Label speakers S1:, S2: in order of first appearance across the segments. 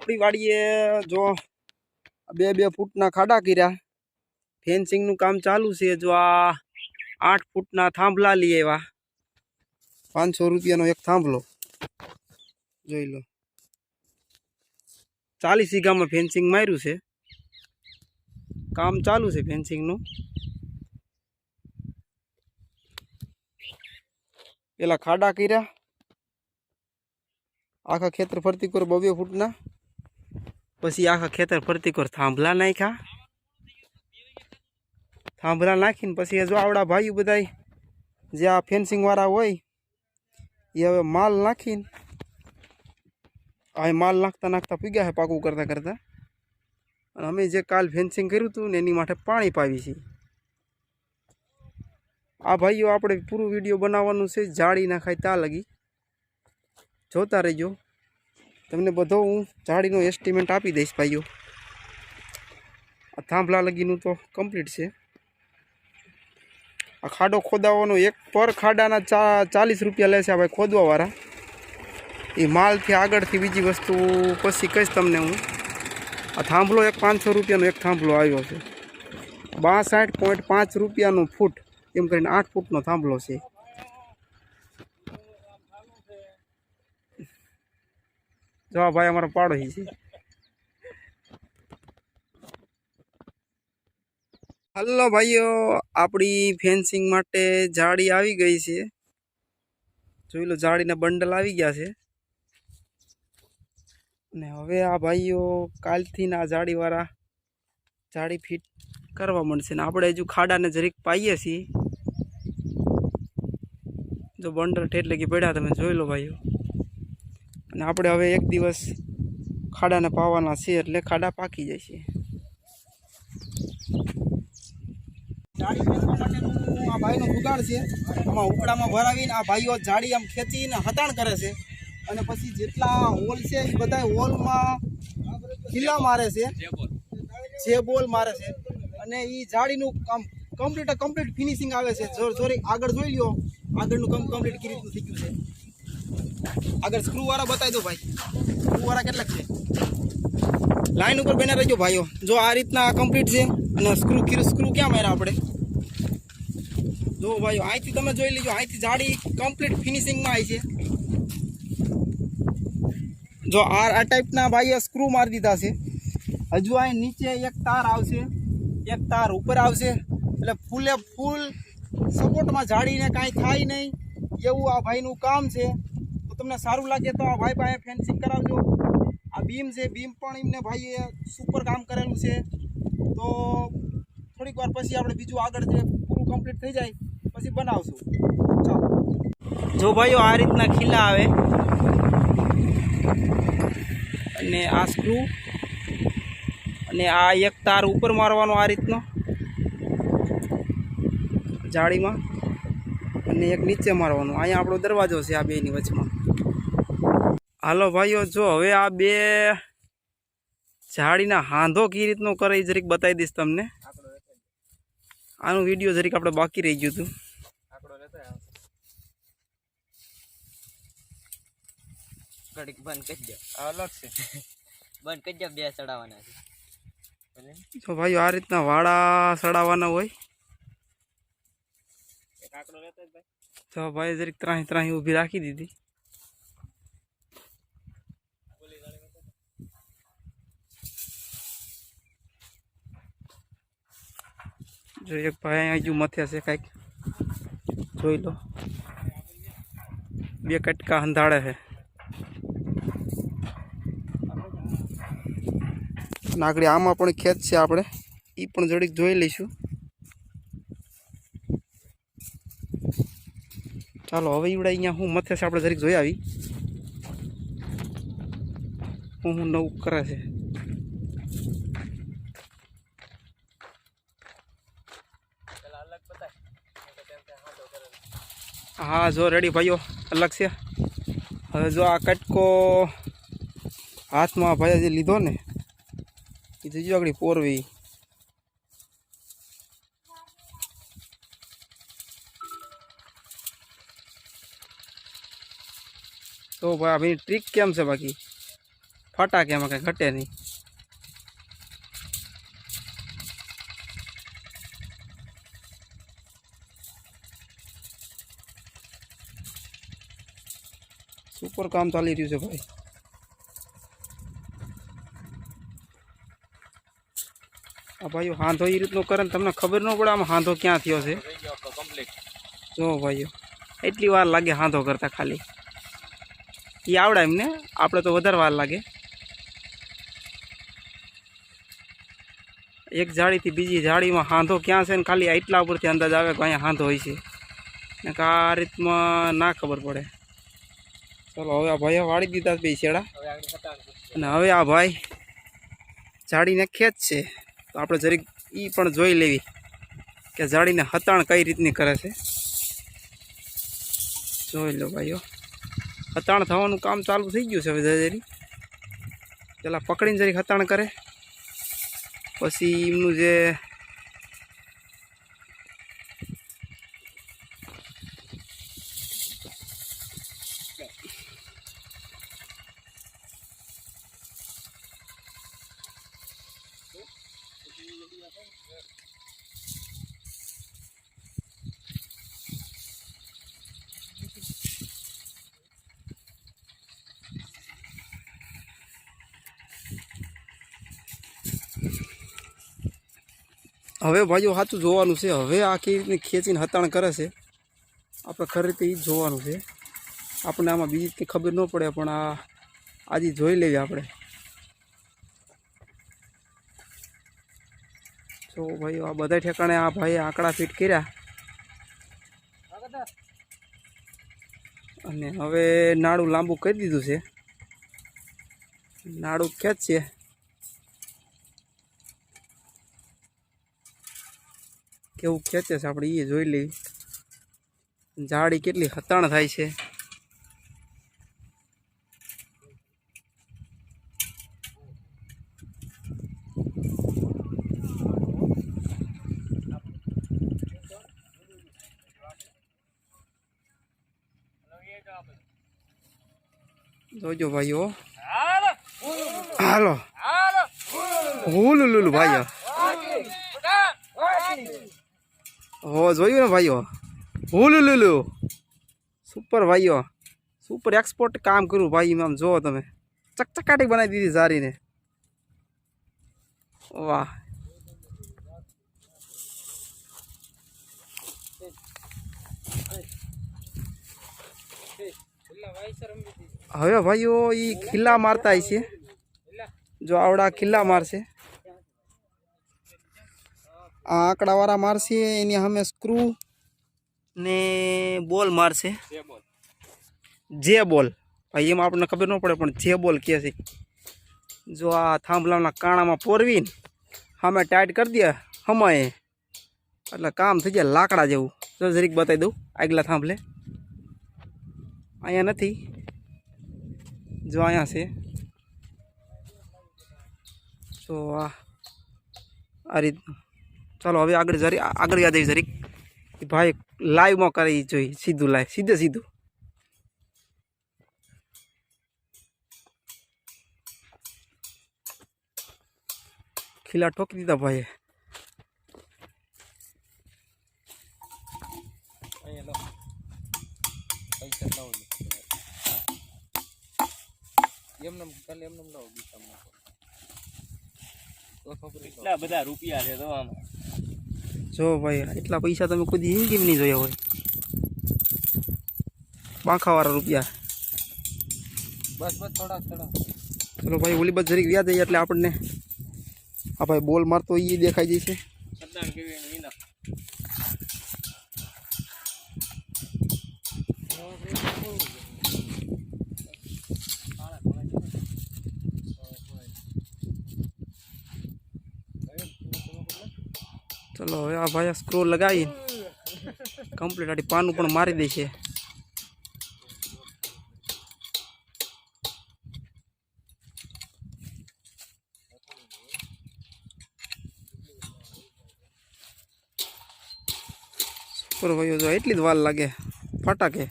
S1: આપણી વાડીએ જો બે બે ફૂટના ખાડા કર્યા. ફેન્સિંગનું કામ ચાલુ છે. જો આ આઠ ફૂટના થાંભલા લઈ આવ્યા. પાંચસો રૂપિયાનો એક થાંભલો. જોઈ લો. ચાલીસ વીઘામાં ફેન્સિંગ માર્યું છે. કામ ચાલુ છે ફેન્સિંગનું. પેલા ખાડા કર્યા. આખા ખેતર ફરતી કર બબ્યો ફૂટના. પછી આખા ખેતર ફરતી કર થાંભલા નાખ્યા થાંભલા નાખીને પછી જો આવડા ભાઈઓ બધાય જે આ ફેન્સિંગ વાળા હોય એ હવે માલ નાખીને આ માલ નાખતા નાખતા પીગ્યા છે પાકું કરતા કરતા અને અમે જે કાલ ફેન્સિંગ કર્યું હતું ને એની માટે પાણી પાવી છીએ આ ભાઈઓ આપણે પૂરું વીડિયો બનાવવાનું છે જાળી નાખાય ત્યાં લગી જોતા રહેજો તમને બધો હું જાળીનો એસ્ટિમેટ આપી દઈશ ભાઈઓ. આ થાંભલા લગીનું તો કમ્પ્લીટ છે. આ ખાડો ખોદાવાનો એક પર ખાડાના ચા ચાલીસ રૂપિયા લેશે આ ભાઈ ખોદવાવાળા. એ માલથી આગળથી બીજી વસ્તુ પછી કહીશ તમને હું. આ થાંભલો એક પાંચસો રૂપિયાનો એક થાંભલો આવ્યો છે. બાસઠ પોઈન્ટ પાંચ રૂપિયાનો ફૂટ, એમ કરીને આઠ ફૂટનો થાંભલો છે. જો આ ભાઈ અમારો પાડોશી છે. હલો ભાઈઓ આપણી ફેન્સિંગ માટે જાળી આવી ગઈ છે. જોઈ લો, જાળીના બંડલ આવી ગયા છે. ને હવે આ ભાઈઓ કાલથી ના જાળીવાળા જાળી ફિટ કરવા મળશે. ને આપણે હજુ ખાડાને જરીક પાઈએ છીએ. જો બંડલ ઠેઠ લગી પડ્યા તમે જોઈ લો ભાઈઓ. અને આપણે હવે એક દિવસ ખાડાને પાવાના છે એટલે ખાડા પાકી જાય છે. આ ભાઈનો જુગાડ છે. આમાં ઉકડામાં ભરાવીને આ ભાઈઓ જાડી આમ ખેંચીને હતાણ કરે છે. અને પછી જેટલા હોલ છે એ બધા હોલમાં ખીલા મારે છે. જે બોલ મારે છે. અને એ જાળીનું કામ કમ્પ્લીટ કમ્પ્લીટ ફિનિશિંગ આવે છે. જો સોરી આગળ જોઈ લ્યો. આગળનું કામ કમ્પ્લીટ કેવી રીતનું થઈ ગયું છે. આગળ સ્ક્રૂ વાળા બતાવી દો ભાઈ. સ્ક્રૂ વાળા કેટલાક છે? લાઈન ઉપર બેના રહેજો ભાઈઓ. જો આ રીતના કમ્પ્લીટ છે અને સ્ક્રૂ કીરું સ્ક્રૂ ક્યાં માર્યા આપણે? જો ભાઈઓ, અહીંથી તમે જોઈ લેજો, અહીંથી જાડી કમ્પ્લીટ ફિનિશિંગમાં આવી છે. જો આ આ ટાઈપના ભાઈએ સ્ક્રૂ મારી દીધા છે. હજુ અહીં નીચે એક તાર આવશે. એક તાર ઉપર આવશે. એટલે ફૂલે ફૂલ સપોર્ટમાં જાળીને કાંઈ થાય નહીં. એવું આ ભાઈનું કામ છે. તમને સારું લાગે તો આ ભાઈ પાસે ફેન્સિંગ કરાવજો. આ બીમ છે બીમ પણ એમને ભાઈએ સુપર કામ કરેલું છે. તો થોડીક વાર પછી આપણે બીજું આગળ જે પૂરું કમ્પ્લીટ થઈ જાય, પછી બનાવશું. ચાલો. જો ભાઈઓ, આ રીતના ખીલા આવે. અને આ સ્ક્રૂ અને આ એક તાર ઉપર મારવાનો આ રીતનો. જાળીમાં. અને એક નીચે મારવાનો. અહીંયા આપણો દરવાજો છે આ બેની વચમાં. હાલો ભાઈઓ જો હવે આ બે જાળીના હાંધો કઈ રીતનો કરે એ જરીક બતાવી દઈશ તમને. આનું વીડિયો જરીક આપણે બાકી રહી ગયું હતું.
S2: ઘડીક બંધ કરી દો. અલગ છે. બંધ કરી દો બે ચડાવવાના છે.
S1: તો ભાઈઓ આ રીતના વાળા સડાવવાના હોય.
S2: એક આંકડો લેતો જ ભાઈ.
S1: તો ભાઈ જરીક ત્રાહી ત્રાહી ઊભી રાખી દીધી. જો એક ભાઈ હજુ મથે છે કાંઈક. જોઈ લો. બે કટકા હંધાડે છે. નાગડી, આમાં પણ ખેત છે આપણે. એ પણ જરીક જોઈ લઈશું. ચાલો, હવે ઈવડા અહીંયા હું મથે છે, આપણે જરીક જોઈ આવી. હું હું નવું કરે છે
S2: પેલા અલગ બતાય નહીં તો તેમ ત્યાં હાંધો કરેલો.
S1: હા, જો રેડી ભાઈઓ, અલગ છે. હવે જો આ કટકો હાથમાં ભાઈ જે લીધો ને, એ જોજો આગળ પોરવી. તો ભાઈ ટ્રીક કેમ છે બાકી? ફાટા કેમ કંઈ ઘટે નહીં? સુપર કામ ચાલી રહ્યું છે ભાઈ. આ ભાઈઓ હાંધો એ રીતનો કરે ને તમને ખબર ન પડે આમ હાંધો ક્યાં થયો છે. જો ભાઈઓ, એટલી વાર લાગે હાંધો કરતા ખાલી. એ આવડે એમને આપણે તો વધારે વાર લાગે. એક જાળીથી બીજી જાળીમાં હાંધો ક્યાં છે ને ખાલી એટલા ઉપરથી અંદાજ આવે કે અહીંયા હાંધો હોય છે. ને આ રીતમાં ના ખબર પડે. ચલો, હવે આ ભાઈઓ વાળી દીધા બે છેડા અને હવે આ ભાઈ જાળીને ખેંચ છે. તો આપણે જરીક એ પણ જોઈ લેવી કે જાડીને હતાણ કઈ રીતની કરે છે. જોઈ લો ભાઈઓ. હતાણ થવાનું કામ ચાલુ થઈ ગયું છે હવે જરી. પેલા પકડીને જરીક હતાણ કરે. પછી એમનું જે હવે ભાઈઓ સાચું જોવાનું છે. હવે આખી રીતની ખેંચીને હતાણ કરે છે. આપણે ખરી રીતે એ જ જોવાનું છે. આપણને આમાં બીજી કંઈ ખબર ન પડે, પણ આ આજે જોઈ લેવી આપણે. તો ભાઈ આ બધા ઠેકાણે આ ભાઈએ આંકડા ફિટ કર્યા. અને હવે નાડું લાંબુ કરી દીધું છે. નાડું ખેંચશે કેવું ખેંચે છે આપણે એ જોઈ લઈએ. જાડી કેટલી હતાણ થાય છે. જોજો ભાઈઓ હાલો હુલુ લુલુ ભાઈઓ હો જોયું ને ભાઈઓ હુલુ લુલુ સુપર ભાઈઓ સુપર એક્સપોર્ટ કામ કર્યું ભાઈ આમ જુઓ તમે ચકચકાટી બનાવી દીધી સારીને વાહ હવે ભાઈઓ એ ખીલ્લા મારતા છે. જો આવડા ખીલ્લા મારશે. આ આંકડાવાળા મારશે, એની સામે સ્ક્રૂ ને બોલ મારશે. જે બોલ ભાઈ, એમાં આપણને ખબર ન પડે, પણ જે બોલ કહે છે. જો આ થાંભલાના કાણામાં પોરવીને સામે ટાઈટ કરી દે હમાએ એટલે કામ થઈ જાય લાકડા જેવું. જો જરીક બતાવી દઉં આગલા થાંભલે. અહીંયા નથી જો અહીંયા છે તો આ આ રીતનું ચાલો હવે આગળ જરી આગળ યાદ આવી જરીક એ ભાઈ લાઈવમાં કરી જોઈ સીધું લાઈવ સીધે સીધું ખીલા ઠોકી દીધા ભાઈએ
S2: કેટલા બધા રૂપિયા છે તો આમાં.
S1: જો ભાઈ એટલા પૈસા તમે કોઈ જિંદગી નહીં જોયા હોય. પાંખાવાળા રૂપિયા.
S2: બસ બસ થોડા થોડા
S1: ચલો ભાઈ ઓલી બાજુ જરીક વ્યાજ જઈએ એટલે આપણને. આ ભાઈ બોલ મારતો એ દેખાઈ જાય છે
S2: સદાન કેવી એની વિના
S1: ચલો હવે આ ભાઈ સ્ક્રો લગાવી. કમ્પ્લીટ આડી પાનું પણ મારી દે છે. સુપર ભાઈઓ, જો એટલી જ વાર લાગે ફટાકે.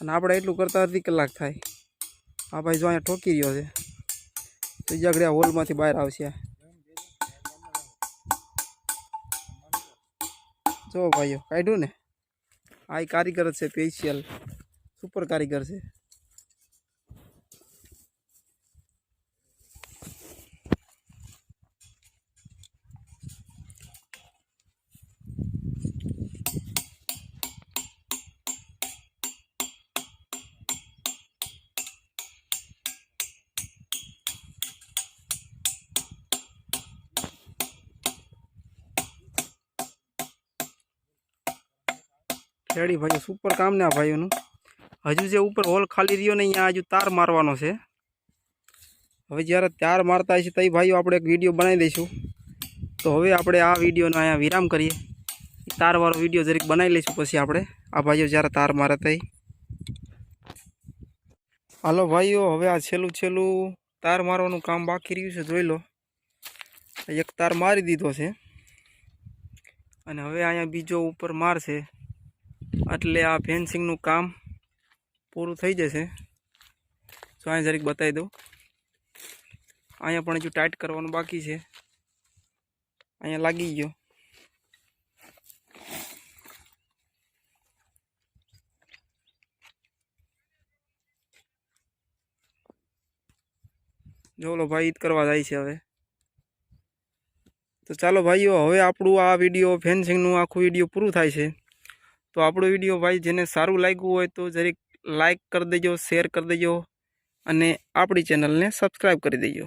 S1: અને આપણે એટલું કરતાં અડધી કલાક થાય. આ ભાઈ જો અહીંયા ઠોકી રહ્યો છે. તો જગડ્યા હોલમાંથી બહાર આવશે. જો ભાઈઓ કાઢ્યું ને. આ કારીગર છે સ્પેશિયલ સુપર કારીગર છે. રેડી ભાઈઓ સુપર કામ ને આ ભાઈઓનું. હજુ જે ઉપર હોલ ખાલી રહ્યો ને અહીંયા હજુ તાર મારવાનો છે. હવે જ્યારે તાર મારતા હશે તઈ ભાઈઓ આપણે એક વીડિયો બનાવી દઈશું. તો હવે આપણે આ વિડીયોનો અહીંયા વિરામ કરીએ. તારવાળો વીડિયો જરીક બનાવી લઈશું પછી આપણે. આ ભાઈઓ જ્યારે તાર મારે તઈ હાલો ભાઈઓ, હવે આ છેલ્લું છેલ્લું તાર મારવાનું કામ બાકી રહ્યું છે, જોઈ લો. એક તાર મારી દીધો છે. અને હવે અહીંયા બીજો ઉપર મારશે એટલે આ ફેન્સિંગનું કામ પૂરું થઈ જશે. તો અહીંયા જરીક બતાવી દઉં. અહીંયા પણ હજુ ટાઈટ કરવાનું બાકી છે. અહીંયા લાગી ગયો. જોલો ભાઈ ઈદ કરવા જાય છે હવે. તો ચાલો ભાઈઓ, હવે આપણું આ વીડિયો ફેન્સિંગનું આખું વીડિયો પૂરું થાય છે. તો આપણો વીડિયો ભાઈ જેને સારું લાગ્યું હોય તો જરીક લાઇક કરી દેજો શેર કરી દેજો અને આપણી ચેનલને સબસ્ક્રાઈબ કરી દેજો.